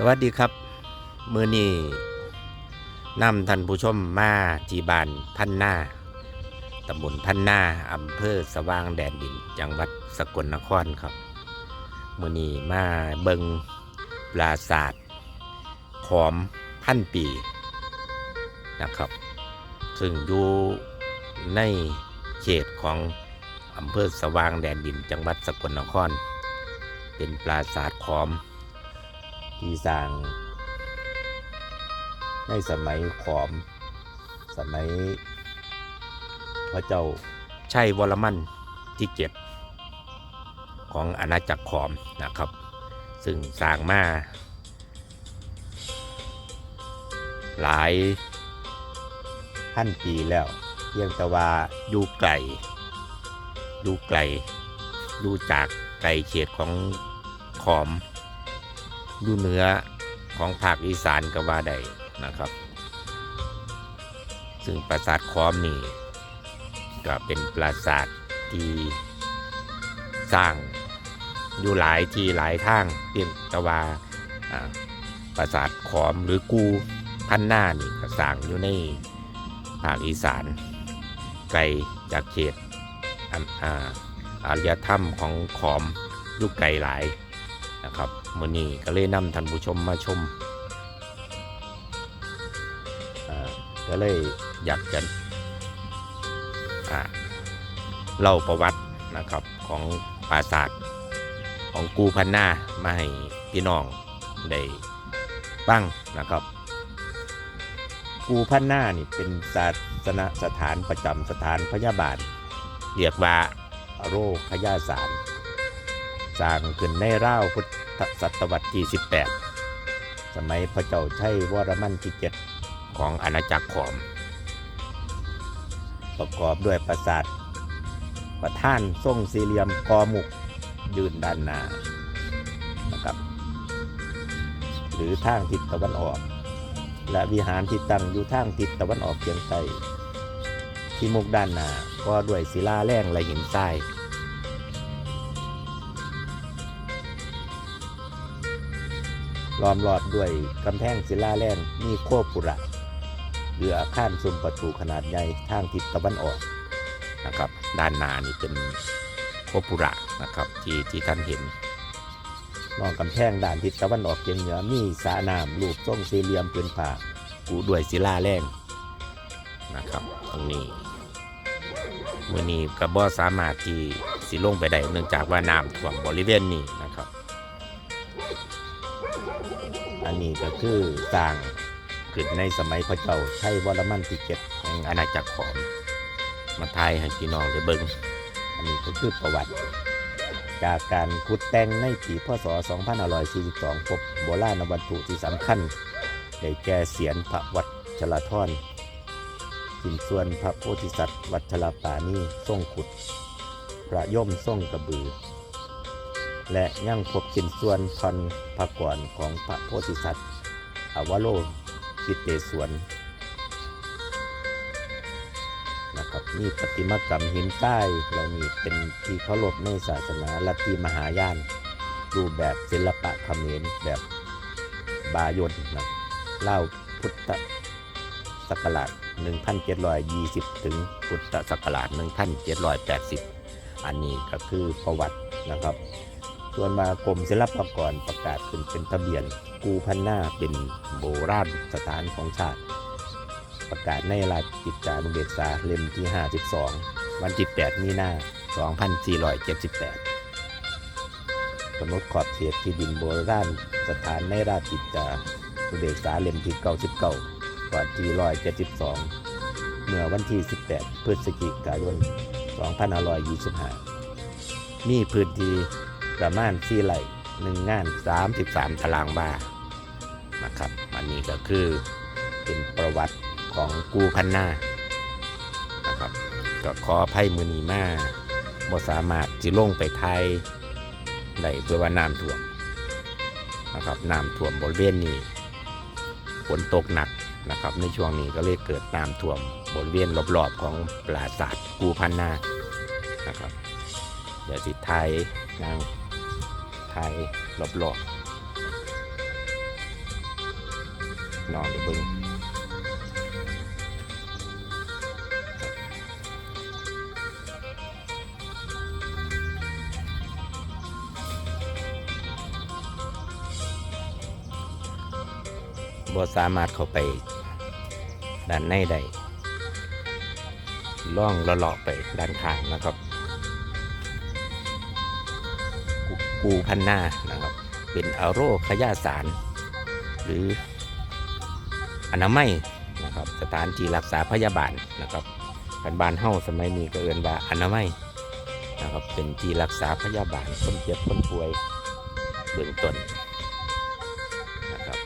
สวัสดีครับมือนี้นำท่านผู้ชมมาที่บ้านพันนาตำบลพันนาอำเภอสว่างแดนดิน จังหวัดสกลนครครับมือนี้มาเบิงปราศาสตร์ขอมพันปีนะครับ ซึ่งอยู่ในเขตของอำเภอสว่างแดนดิน จังหวัดสกลนคร เป็นปราศาสาทขอม ที่สร้าง ในสมัยขอม สมัย พระเจ้าชัยวรมันที่เจ็ดของอาณาจักรขอมนะครับ ซึ่งสร้างมาหลายพันปีแล้วเพียงแต่ว่าอยู่ไกลอยู่ไกลดูจากไกลเขตของขอม อยู่เหนือของภาคอีสานก็ว่าได้นะครับ ซึ่งปราสาทคอมนี่ก็เป็นปราสาทที่สร้างอยู่หลายที่หลายทางเพียงแต่ว่าปราสาทขอมหรือกูพันหน้านี่ก็สร้างอยู่ในภาคอีสาน ไกลจากเขตอันอ่าอารยธรรมของขอมอยู่ไกลหลาย นะครับมือนี้ก็เลยนำท่านผู้ชมมาชมก็เลยอยากจะเล่าประวัตินะครับของปราสาทของกูพันนามาให้พี่น้องได้ตั้งนะครับ กูพันนานี่เป็นศาสนสถานประจำสถานพยาบาลเรียกว่าโรคพยาสาร สร้างขึ้นในราวพุทธศตวรรษที่ 18 สมัยพระเจ้าชัยวรมันที่ 7 ของอาณาจักรขอม ประกอบด้วยปราสาท ประท่านทรงสี่เหลี่ยมกอมุกยืนด้านหน้านะครับ หรือทางทิศตะวันออก และวิหารที่ตั้งอยู่ทางทิศตะวันออกเฉียงใต้ที่มุกด้านหน้าก็ด้วยศิลาแรงและหินทราย ล้อมรอบด้วยกำแพงศิลาแรงมีโคปุระหรืออาคารซุ้มประตูขนาดใหญ่ทางทิศตะวันออกนะครับด้านหน้านี่เป็นโคปุระนะครับที่ที่ท่านเห็นนอกกำแพงด้านทิศตะวันออกเฉียงเหนือมีสระน้ำรูปทรงสี่เหลี่ยมเป็นผ่ากูด้วยศิลาแรงนะครับ ตรงนี้มื่อนี้กระบอสามารถที่สิลงไปได้เนื่องจากว่าน้ำท่วมบริเวณนี้นะครับ อันนี้ก็คือสร้างขึ้นในสมัยพระเจ้าชัยวรมันที่เจ็ดแห่งอาณาจักรขอมมาทายให้พี่น้องได้เบิ่งอันนี้ก็คือประวัติ จากการขุดแต่งในปีพศ 2542 พบโบราณวัตถุที่สำคัญได้แก่เสียนพระวัชรทรหินส่วนพระโพธิสัตว์ วัชรปานีทรงขุด พระย่อมทรงกระบือ และยังพบชิ้นส่วนท่อนพระกรของพระโพธิสัตว์อวโลกิเตศวนนะครับมีประติมากรรมหินใต้เหล่านี้เป็นที่เคารพในศาสนาลัทธิมหายาน รูปแบบศิลปะเขมรแบบบายนนะเล่าพุทธศักราช1720 ถึงพุทธศักราช1780 อันนี้ก็คือประวัตินะครับ ส่วนมากรมศิลปากรประกาศขึ้นเป็นทะเบียนกูพันหน้าเป็นโบราณสถานของชาติ ประกาศในราชกิจจานุเบกษาเล่มที่ 52 วันที่ 8 มีนา2478กำหนดขอบเขตที่ดินโบราณสถานในราชกิจจานุเบกษาเล่มที่ 99ก่อนที่172 เมื่อวันที่ 18 พฤศจิกายน 2525 มีพื้นที่ ประมาณ4ไร่หนึ่งงาน 33 ตารางวานะครับอันนี้ก็คือเป็นประวัติของกูพันนานะครับ ก็ขออภัยมือนีมาบ่สามารถจิลงไปไทยได้เพื่อว่าน้ำท่วมนะครับน้ำท่วมบริเวณนี้ฝนตกหนักนะครับ ในช่วงนี้ก็เลยเกิดน้ำท่วมบริเวณรอบๆของปราสาทกูพันนานะครับ เดี๋ยวสิไทยนาง ไทยรอบๆพี่น้องได้เบิ่งบ่สามารถเข้าไปด้านในได้ล่องเลาะไปด้านข้างนะครับ กูพันนานะครับ เป็นอโรคยาสาร หรืออนามัยนะครับ สถานที่รักษาพยาบาลนะครับกันบานเฮาสมัยนี้ก็เอิ้นว่าอนามัยนะครับ เป็นที่รักษาพยาบาลคนเจ็บคนป่วยเบื้องต้นนะครับ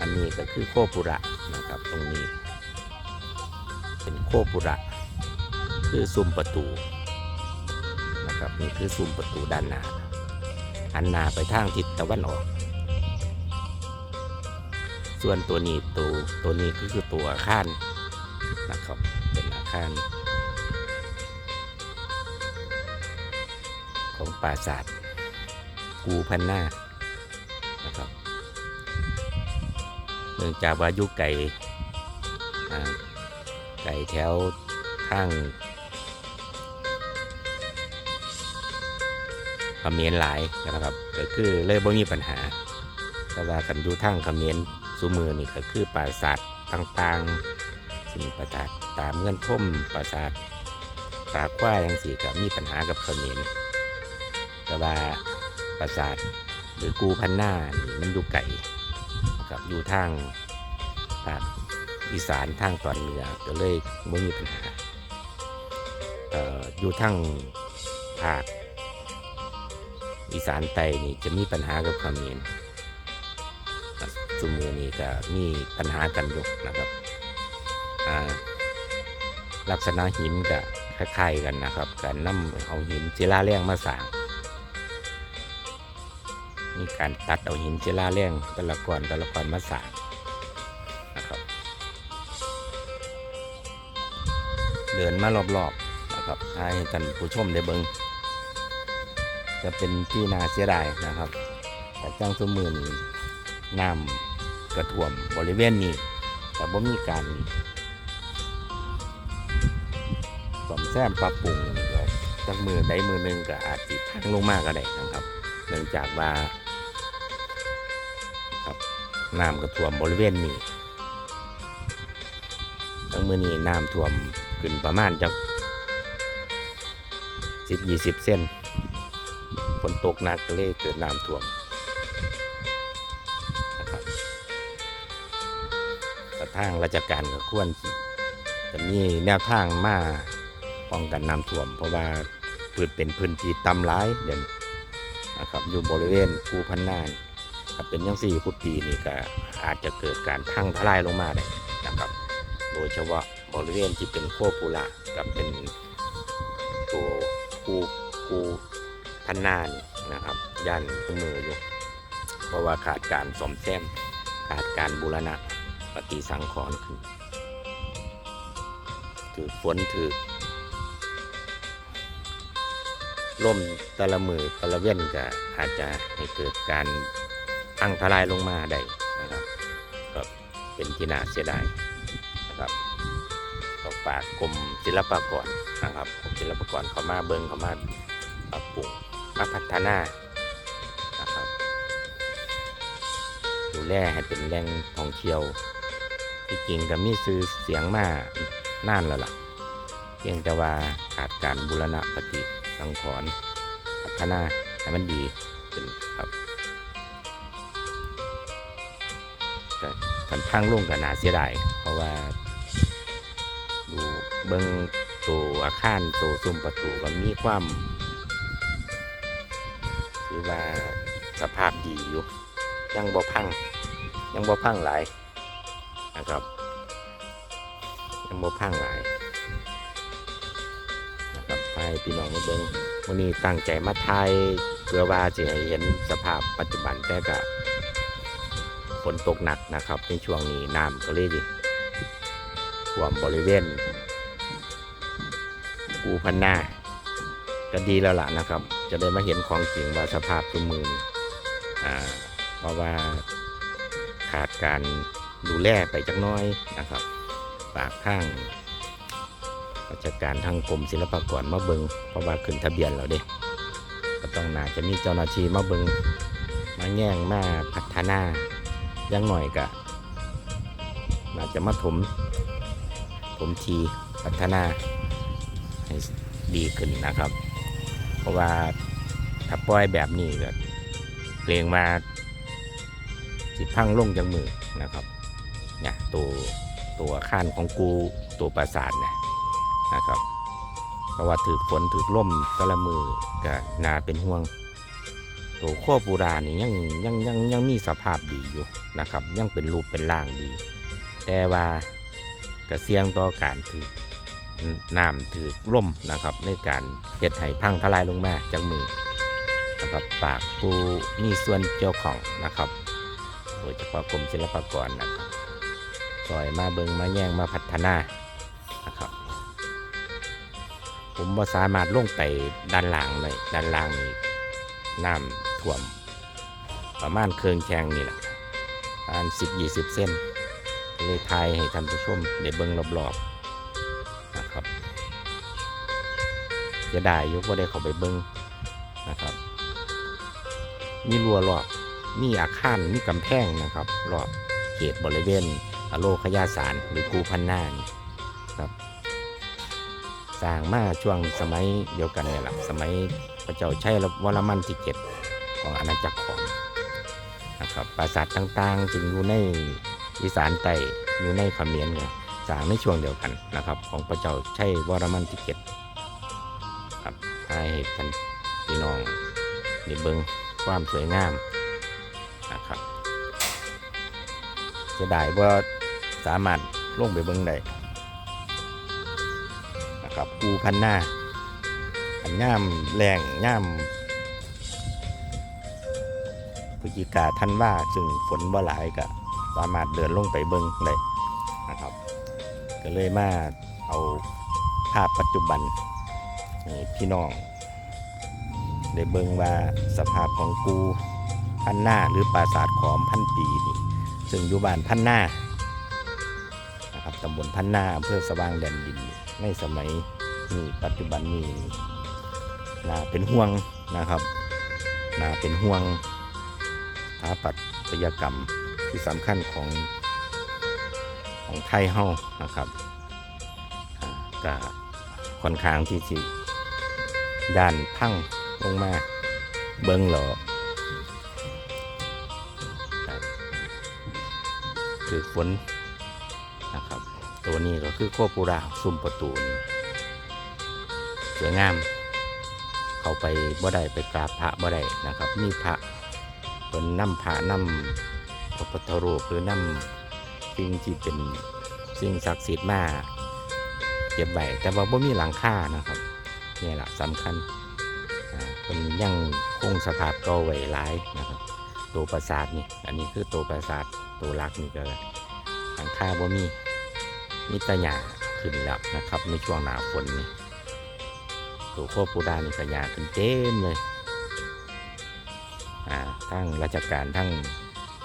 อันนี้ก็คือโคปุระนะครับ ตรงนี้ เป็นโคปุระ คือซุ้มประตู นะครับ นี่คือซุ้มประตูด้านหน้าหันหน้าไปทางทิศตะวันออก ส่วนตัวนี้ตัวตัวนี้ก็คือตัวอาคารนะครับ เป็นอาคารของปราสาทกูพันหน้านะครับเนื่องจากว่ายุไก่ไก่แถวข้าง เขมรหลายนะครับก็คือเลยบ่มีปัญหา แต่ว่ากันอยู่ทางเขมรสุมือนี่ก็คือปราสาทต่างๆสิ่งปราสาทตามเงื่อนท่มปราสาทปากว่าอย่างสี่ก็มีปัญหากับเขมรแต่ว่าปราสาทหรือกูพันหน้านี่มันอยู่ไก่นะครับอยู่ทางภาคอีสานทางตอนเหนือก็เลยไม่มีปัญหาเอ่ออยู่ทางภาค อีสานใต้นี่จะมีปัญหากับเขมรจุมือนี่ก็มีปัญหากันยู่นะครับอ่าลักษณะหินก็คล้ายๆกันนะครับการนำเอาหินศิลาแรงมาสร้างมีการตัดเอาหินศิลาแรงแต่ละก้อนแต่ละก้อนมาสร้างนะครับ เดินมารอบๆนะครับให้ท่านผู้ชมได้เบิง จะเป็นที่นาเสียดายนะครับแต่จังสมือนน้ำกระท่วมบริเวณนี้แต่บ่มีการซ่อมแซมปรับปรุงก็จักมือใดมือหนึ่งก็อาจจิพังลงมากก็ได้นะครับ เนื่องจากว่าครับน้ำกระท่วมบริเวณนี้ทั้งมือนี้น้ำท่วมขึ้นประมาณจากสิบยี่สิบเซน ฝนตกหนักก็เลยเกิดน้ำท่วมนะครับแต่ทางราชการก็ควรสิจะมีแนวทางมาป้องกันน้ำท่วม เพราะว่าพื้นเป็นพื้นที่ต่ำร้ายเด่นนะครับอยู่บริเวณภูพันนานถ้าเป็นยังสี่พุปีนี่ก็อาจจะเกิดการพังทลายลงมาได้นะครับ โดยเฉพาะบริเวณที่เป็นโคปูระกับเป็นตัวภูภู พันนานนะครับยันมืออยู่ เพราะว่าขาดการสมแซมขาดการบูรณะปฏิสังขรณ์ขึ้นถือฝนถือล่มตะละมือตะละเว้นก็อาจจะให้เกิดการพังทลายลงมาได้นะครับก็เป็นที่น่าเสียดายนะครับก็ฝากกรมศิลปากรนะครับกรมศิลปากรเขามาเบิงเขามาปรับปรุง มาพัฒนานะครับดูแลให้เป็นแหล่งท่องเที่ยวที่จริงก็มีซื้อเสียงมานานแล้วล่ะเพียงแต่ว่าขาดการบูรณะปฏิสังขรณ์พัฒนาให้มันดีเป็นครับก็กันพังลงกับนาเสียดายเพราะว่าดูเบิงตัวอาคารตัวซุ้มประตูก็มีความ ถือว่าสภาพดีอยู่ ยังบ่พัง ยังบ่พังหลายนะครับ ยังบ่พังหลายนะครับให้พี่น้องมาเบิ่งวันนี้ตั้งใจมาถ่ายเพื่อว่าจะให้เห็นสภาพปัจจุบันแต่ก็ฝนตกหนักนะครับ ในช่วงนี้น้ำก็เลยดิท่วมบริเวณกูพันนาก็ดีแล้วล่ะนะครับ จะได้มาเห็นของจริงว่าสภาพตัวมืออ่าเพราะว่าขาดการดูแลไปจักน้อยนะครับฝากข้างราชการทางกรมศิลปากรมาเบิงเพราะว่าขึ้นทะเบียนแล้วเด้ก็ต้องน่าจะมีเจ้าหน้าที่มาเบิงมาแย่งมาพัฒนายังหน่อยก็น่าจะมาถมถมทีพัฒนาให้ดีขึ้นนะครับ เพราะว่าถ้าปล่อยแบบนี้ก็เกรงมาสิพังลงจากมือนะครับเนี่ยตัวตัวอาคารของกูตัวปราสาทเนี่ยนะครับ เพราะว่าถือฝนถือล่มต่ละมือก็นาเป็นห่วง ตัวโคปูรานี่ยังยังยังยังมีสภาพดีอยู่นะครับ ยังเป็นรูปเป็นร่างดี แต่ว่าก็เสี่ยงต่อการถือ น้ำถือล่มนะครับ ในการเฮ็ดให้พังทลายลงมาจากมือนะครับฝากผู้มีส่วนเกี่ยวของนะครับโดยเฉพาะกรมศิลปากรนะครับซอยมาเบิงมาแย่งมาพัฒนานะครับ ผมว่าสามารถลงไปด้านล่างเลยด้านล่างนี่น้ำท่วม ประมาณเครื่องแชงนี่แหละประมาณสิบยี่สิบเส้นเลยทายให้ท่านผู้ชมได้เบิงรอบๆ จะได้ยกว่าได้เข้าไปเบิ่งนะครับ มีรั้วรอบมีอาคารมีกำแพงนะครับรอบเขตบริเวณอโลคยาสารหรือกูพันนานครับสร้างมาช่วงสมัยเดียวกันเนี่ยแหละสมัยพระเจ้าชัยวรมันที่เจ็ดของอาณาจักรขอมนะครับปราสาทต่างๆ จึงอยู่ในอีสานใต้อยู่ในเขมรเนี่ยสร้างในช่วงเดียวกันนะครับ ของพระเจ้าชัยวรมันที่เจ็ด ครับให้ท่านพี่น้องได้เบิงความสวยงามนะครับจะได้ว่าสามารถลงไปเบิงได้นะครับปูพันหน้าอันย่ามแรงย่ามพฤศจิกาท่านว่าซึ่งฝนบ่หลายก็สามารถเดินลงไปเบิงได้นะครับ ก็เลยมาเอาภาพปัจจุบัน พี่น้องได้เบิ่งว่าสภาพของกูพันหน้าหรือปราสาทขอมพันปีนี่ซึ่งอยู่บ้านพันหน้านะครับตำบลพันหน้าอำเภอสว่างแดนดินในสมัยนี้ปัจจุบันนี้น่าเป็นห่วงนะครับน่าเป็นห่วงสถาปัตยกรรมที่สำคัญของของไทยเฮานะครับก็ค่อนข้างที่สิ ด้านพังลงมา เบิ้งหรอคือฝนนะครับ ตัวนี้ก็คือโคปูราซุ่มประตูนี่สวยงาม เข้าไปบ่ได้ไปกราบพระบ่ได้นะครับ มีพระเป็นน้ำพระน้ำพระพุทธรูปหรือน้ำสิ่งที่เป็นสิ่งศักดิ์สิทธิ์มากเก็บไว้แต่ว่าบ่มีหลังคานะครับ นี่แหละสำคัญเป็นยังคงสภาพเก่าไว้หลายนะครับ ตัวปราสาทนี่ อันนี้คือตัวปราสาทตัวรักนี่ก็หลังคาบ่มีมีแตะหยาขึ้นแล้วนะครับ ในช่วงหนาฝนนี่ตัวโคปูดานี่ก็หยาขึ้นเต็มเลยอ่าทั้งราชการทั้ง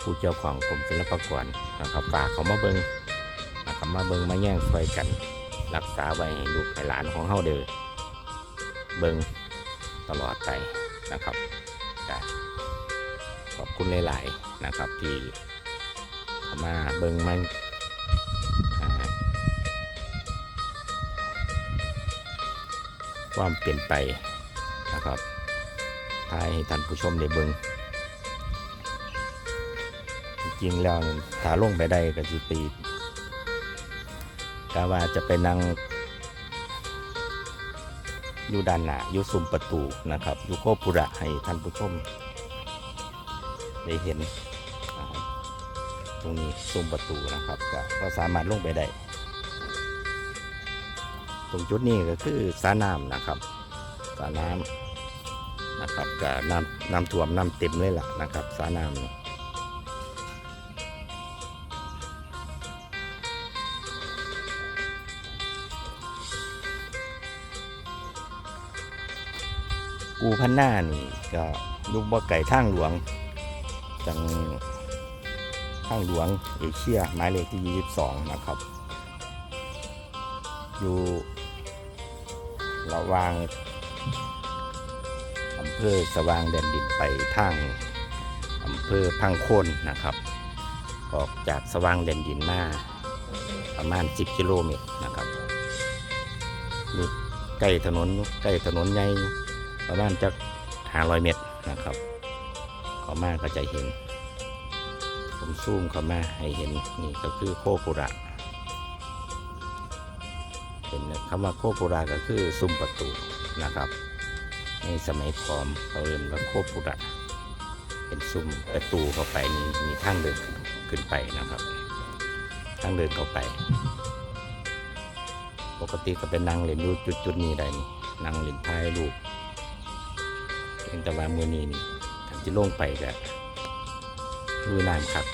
ผู้เจ้าของกรมศิลปากรนะครับฝากเขามาเบิงนะครับมาเบิงมาแย่งช่วยกัน รักษาไว้ให้ลูกให้หลานของเฮาเด้อ เบิงตลอดไปนะครับขอบคุณหลาย ๆ นะครับที่มาเบิ่งมันอ่าความเปลี่ยนไปนะครับทายให้ท่านผู้ชมได้เบิ่งจริงๆแล้วถ้าลงไปได้ก็สิปีกาว่าจะไปนั่ง อยู่ด้านหน้าอยู่ซุ้มประตูนะครับอยู่โคปุระให้ท่านผู้ชมได้เห็น ตรงนี้ซุ้มประตูนะครับก็สามารถลงไปได้ ตรงจุดนี้ก็คือสระน้ำนะครับสระน้ำนะครับก็น้ำน้ำท่วมน้ำเต็มเลยล่ะนะครับสระน้ำ กูพันหน้านี่ก็ลูกบ่อไก่ทางหลวงจังทางหลวงเอเชียหมายเลขที่ 22 นะครับ อยู่ระหว่างอำเภอสว่างแดนดินไปทางอำเภอพังโคนนะครับ ออกจากสว่างแดนดินมาประมาณ 10 กิโลเมตรนะครับอยู่ใกล้ถนนใกล้ถนนใหญ่ ประมาณจะ500เมตรนะครับเข้ามาก็จะเห็น ผมซูมเข้ามาให้เห็นนี่ก็คือโคกุระเป็นคำว่าโคปุระก็คือซุ้มประตูนะครับในสมัยพร้อมเขาเรียกว่าโคปุระเป็นซุ้มประตูเข้าไปมีมีทางเดินขึ้นไปนะครับทางเดินเข้าไป ปกติก็เป็นนางเล่นอยู่จุดจุดๆนี้ได้นี่นางเล่นท้ายรูป เพียงแต่ว่ามือนี้นี่ถ้าจะลงไปก็ลุยน้ำครับ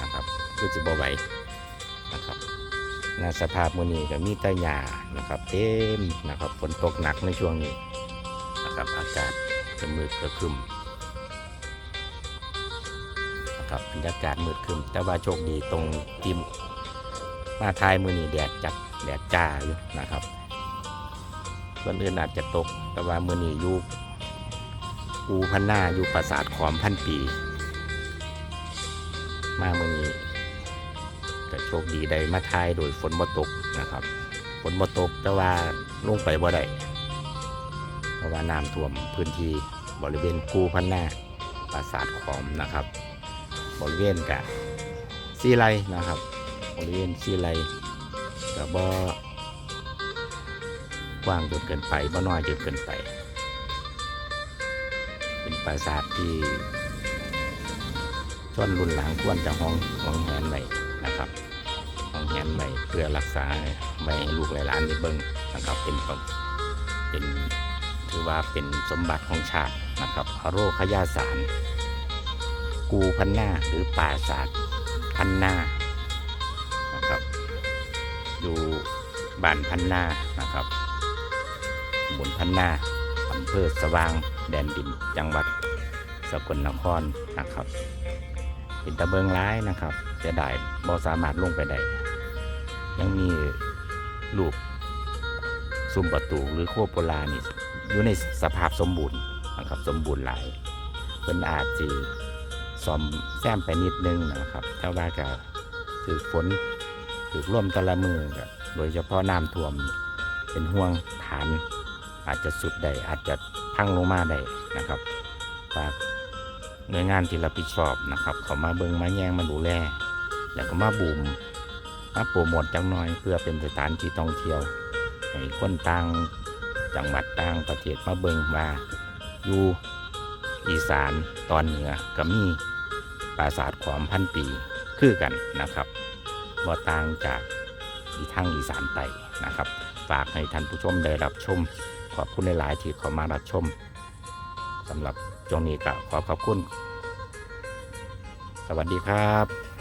นะครับคือจะบ่ไหวนะครับนาสภาพมือนี้ก็มีแต่หญ้านะครับ เต็มนะครับฝนตกหนักในช่วงนี้นะครับอากาศจะมืดกระคึมนะครับบรรยากาศมืดคึมแต่ว่าโชคดีตรงที่มาทายมือนี้แดดจัดแดดจ้าอยู่นะครับวันอื่นอาจจะตกแต่ว่ามือนี้ยู่ อูพันหน้าอยู่ปราสาทขอมพันปี มาเมื้อนี้ก็โชคดีได้มาทายโดยฝนบ่ตกนะครับฝนบ่ตกแต่ว่าลงไปบ่ได้เพราะว่าน้ำท่วมพื้นที่บริเวณกูพันหน้าปราสาทขอมนะครับ บริเวณกะซีไรนะครับ บริเวณซีไรกับบ่กว้างจนเกินไปบ่น้อยจนเกินไป เป็นปราสาทที่ชนรุ่นหลังควรจะห้องห้องแหนไว้นะครับห้องแหนไว้เพื่อรักษาไว้ให้ลูกหลานได้เบิ่งนะครับ เป็นประเป็นถือว่าเป็นสมบัติของชาตินะครับอโรคยาสาร กูพันหน้าหรือป่าศาสตร์พันหน้านะครับ อยู่บ้านพันหน้านะครับบนพันหน้าำเภอสว่างแดนดิน จังหวัดสกลนครนะครับเป็นตะเบิงร้ายนะครับจะได้บ่สามารถลงไปได้ยังมีลูกซุ่มประตูหรือโคโปลานี่อยู่ในสภาพสมบูรณ์นะครับสมบูรณ์หลายเป็นอาจจีซ่อมแซมไปนิดนึงนะครับถ้าว่าก็ถือฝนถือร่วมแตละมือก็โดยเฉพาะน้ำท่วมเป็นห่วงฐาน อาจจะสุดได้อาจจะพังลงมาได้นะครับฝากหน่วยงานที่รับผิดชอบนะครับ เขามาเบิงมาแยงมาดูแลแล้วก็มาบูมมาโปรโมทจังหน่อย เพื่อเป็นสถานที่ท่องเที่ยวให้คนต่างจังหวัดต่างประเทศมาเบิงว่าอยู่อีสานตอนเหนือก็มีปราสาทขอมพันปีคือกันนะครับบ่ต่างจากอีทางอีสานไตนะครับ ฝากให้ท่านผู้ชมได้รับชม ขอบคุณหลาย ๆ ที่เข้ามารับชมสำหรับช่วงนี้ก็ขอขอบคุณ สวัสดีครับ